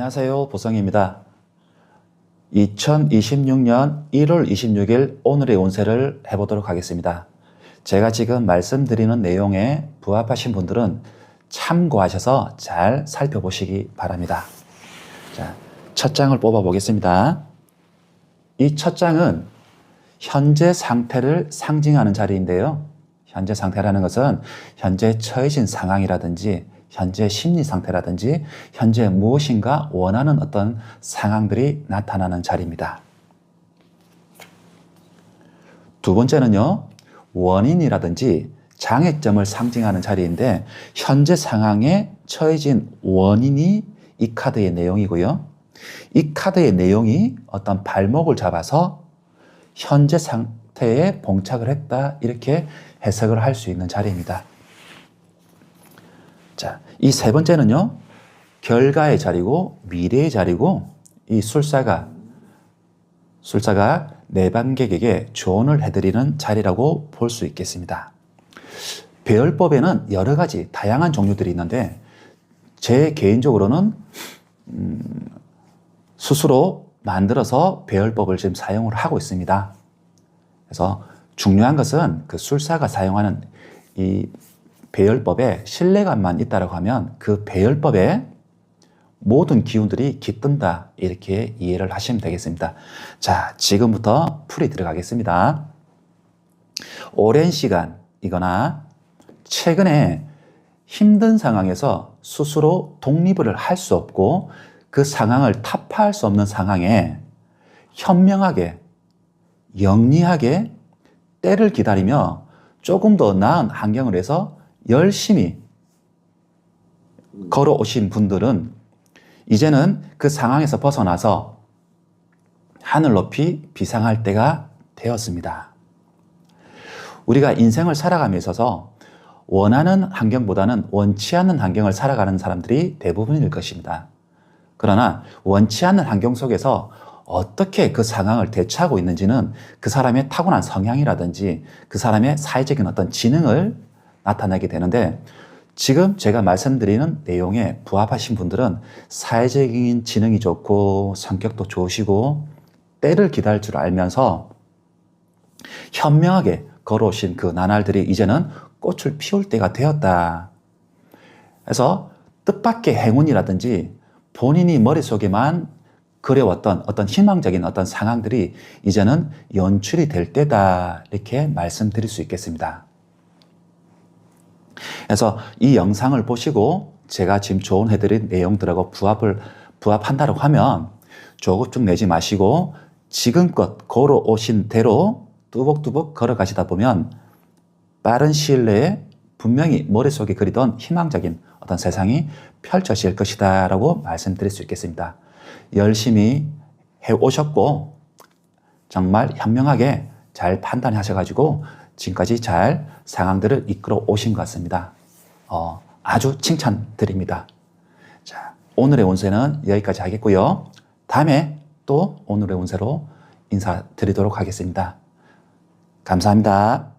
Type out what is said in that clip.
안녕하세요. 보성입니다. 2026년 1월 26일 오늘의 운세를 해보도록 하겠습니다. 제가 지금 말씀드리는 내용에 부합하신 분들은 참고하셔서 잘 살펴보시기 바랍니다. 자, 첫 장을 뽑아 보겠습니다. 이 첫 장은 현재 상태를 상징하는 자리인데요. 현재 상태라는 것은 현재 처해진 상황이라든지 현재 심리 상태라든지 현재 무엇인가 원하는 어떤 상황들이 나타나는 자리입니다. 두 번째는요, 원인이라든지 장애점을 상징하는 자리인데 현재 상황에 처해진 원인이 이 카드의 내용이고요. 이 카드의 내용이 어떤 발목을 잡아서 현재 상태에 봉착을 했다 이렇게 해석을 할 수 있는 자리입니다. 자, 이세 번째는요. 결과의 자리고 미래의 자리고 이 술사가 술사가 내반객에게 조언을 해드리는 자리라고 볼 수 있겠습니다. 배열법에는 여러 가지 다양한 종류들이 있는데 제 개인적으로는 음, 스스로 만들어서 배열법을 지금 사용을 하고 있습니다. 그래서 중요한 것은 그 술사가 사용하는 이 배열법에 신뢰감만 있다라고 하면 그 배열법에 모든 기운들이 깃든다 이렇게 이해를 하시면 되겠습니다. 자, 지금부터 풀이 들어가겠습니다. 오랜 시간이거나 최근에 힘든 상황에서 스스로 독립을 할 수 없고 그 상황을 타파할 수 없는 상황에 현명하게 영리하게 때를 기다리며 조금 더 나은 환경을 해서 열심히 걸어오신 분들은 이제는 그 상황에서 벗어나서 하늘 높이 비상할 때가 되었습니다. 우리가 인생을 살아감에 있어서 원하는 환경보다는 원치 않는 환경을 살아가는 사람들이 대부분일 것입니다. 그러나 원치 않는 환경 속에서 어떻게 그 상황을 대처하고 있는지는 그 사람의 타고난 성향이라든지 그 사람의 사회적인 어떤 지능을 나타내게 되는데 지금 제가 말씀드리는 내용에 부합하신 분들은 사회적인 지능이 좋고 성격도 좋으시고 때를 기다릴 줄 알면서 현명하게 걸어오신 그 나날들이 이제는 꽃을 피울 때가 되었다. 그래서 뜻밖의 행운이라든지 본인이 머릿속에만 그려왔던 어떤 희망적인 어떤 상황들이 이제는 연출이 될 때다. 이렇게 말씀드릴 수 있겠습니다. 그래서 이 영상을 보시고 제가 지금 조언해드린 내용들하고 부합을, 부합한다고 하면 조급증 내지 마시고 지금껏 걸어오신 대로 뚜벅뚜벅 걸어가시다 보면 빠른 시일 내에 분명히 머릿속에 그리던 희망적인 어떤 세상이 펼쳐질 것이다 라고 말씀드릴 수 있겠습니다. 열심히 해 오셨고 정말 현명하게 잘 판단하셔가지고 지금까지 잘 상황들을 이끌어 오신 것 같습니다. 어, 아주 칭찬드립니다. 자, 오늘의 운세는 여기까지 하겠고요. 다음에 또 오늘의 운세로 인사드리도록 하겠습니다. 감사합니다.